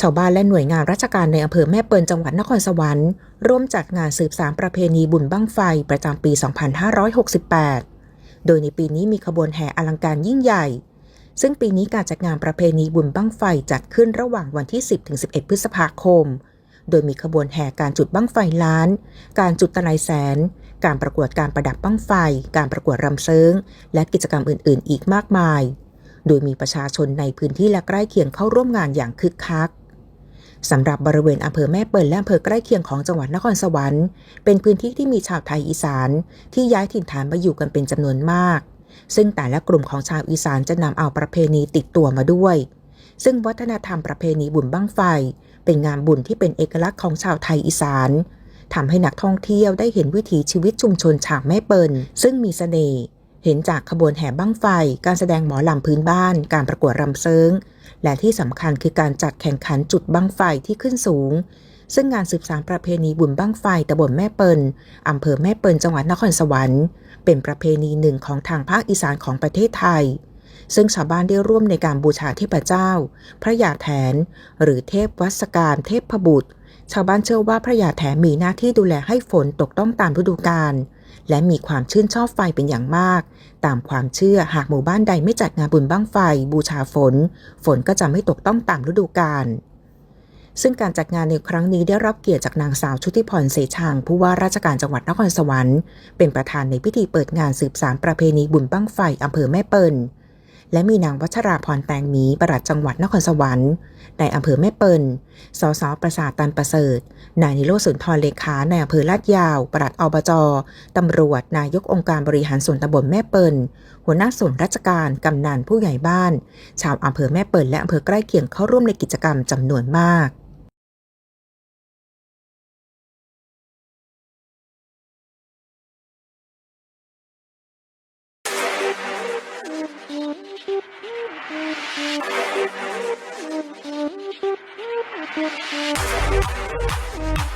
ชาวบ้านและหน่วยงานราชการในอำเภอแม่เปิลจังหวัดนครสวรรค์ร่วมจัดงานสืบสานประเพณีบุญบั้งไฟประจำปี 2568 โดยในปีนี้มีขบวนแห่อลังการยิ่งใหญ่ ซึ่งปีนี้การจัดงานประเพณีบุญบั้งไฟจัดขึ้นระหว่างวันที่ 10-11 พฤษภาคม โดยมีขบวนแห่การจุดบั้งไฟล้าน การจุดตะไลแสน การประกวดการประดับบั้งไฟ การประกวดรำเซิงและกิจกรรมอื่น ๆ อีกมากมายโดยมีประชาชนในพื้นที่และใกล้เคียงเข้าร่วมงานอย่างคึกคัก สำหรับบริเวณอำเภอแม่เปิลและอำเภอใกล้เคียงของจังหวัดนครสวรรค์ เป็นพื้นที่ที่มีชาวไทยอีสานที่ย้ายถิ่นฐานมาอยู่กันเป็นจำนวนมาก ซึ่งแต่ละกลุ่มของชาวอีสานจะนำเอาประเพณีติดตัวมาด้วย ซึ่งวัฒนธรรมประเพณีบุญบั้งไฟ เป็นงานบุญที่เป็นเอกลักษณ์ของชาวไทยอีสานทำให้นักท่องเที่ยวได้เห็นวิถีชีวิตชุมชนฉากแม่เปิลซึ่งมีเสน่ห์ เห็นจากขบวนแห่บั้งไฟ การแสดงหมอลำพื้นบ้าน การประกวดรำเซิงและที่สำคัญคือการจัดแข่งขันจุดบั้งไฟที่ขึ้นสูง ซึ่งงานสืบสานประเพณีบุญบั้งไฟตำบลแม่เปิลอำเภอแม่เปิลจังหวัดนครสวรรค์ เป็นประเพณีหนึ่งของทางภาคอีสานของประเทศไทย ซึ่งชาวบ้านได้ร่วมในการบูชาเทพเจ้า พระยาแถน หรือเทพวัสการเทพบุตร ชาวบ้านเชื่อว่าพระยาแถนมีหน้าที่ดูแลให้ฝนตกต้องตามฤดูกาล และมีความชื่นชอบไฟเป็นอย่างมาก ตามความเชื่อหากหมู่บ้านใดไม่จัดงานบุญบั้งไฟ บูชาฝน ฝนก็จะไม่ตกต้องตามฤดูกาลซึ่งการจัดงานในครั้งนี้ได้รับเกียรติจากนางสาวชุติพรเสชาง ผู้ว่าราชการจังหวัดนครสวรรค์ เป็นประธานในพิธีเปิดงานสืบสารประเพณีบุญบั้งไฟอำเภอแม่เปิล และมีนางวัชราพรแตงหมีปลัดจังหวัดนครสวรรค์ ในอำเภอแม่เปิลสสประสาทตันประเสริฐ นายนิโรธสุนทรเลขาในอำเภอลาดยาวปลัดอบจตำรวจ นายกองค์การบริหารส่วนตำบลแม่เปิลหัวหน้าส่วนราชการ กำนันผู้ใหญ่บ้าน ชาวอำเภอแม่เปิลและอำเภอใกล้เคียงเข้าร่วมในกิจกรรมจำนวนมาก Thank you.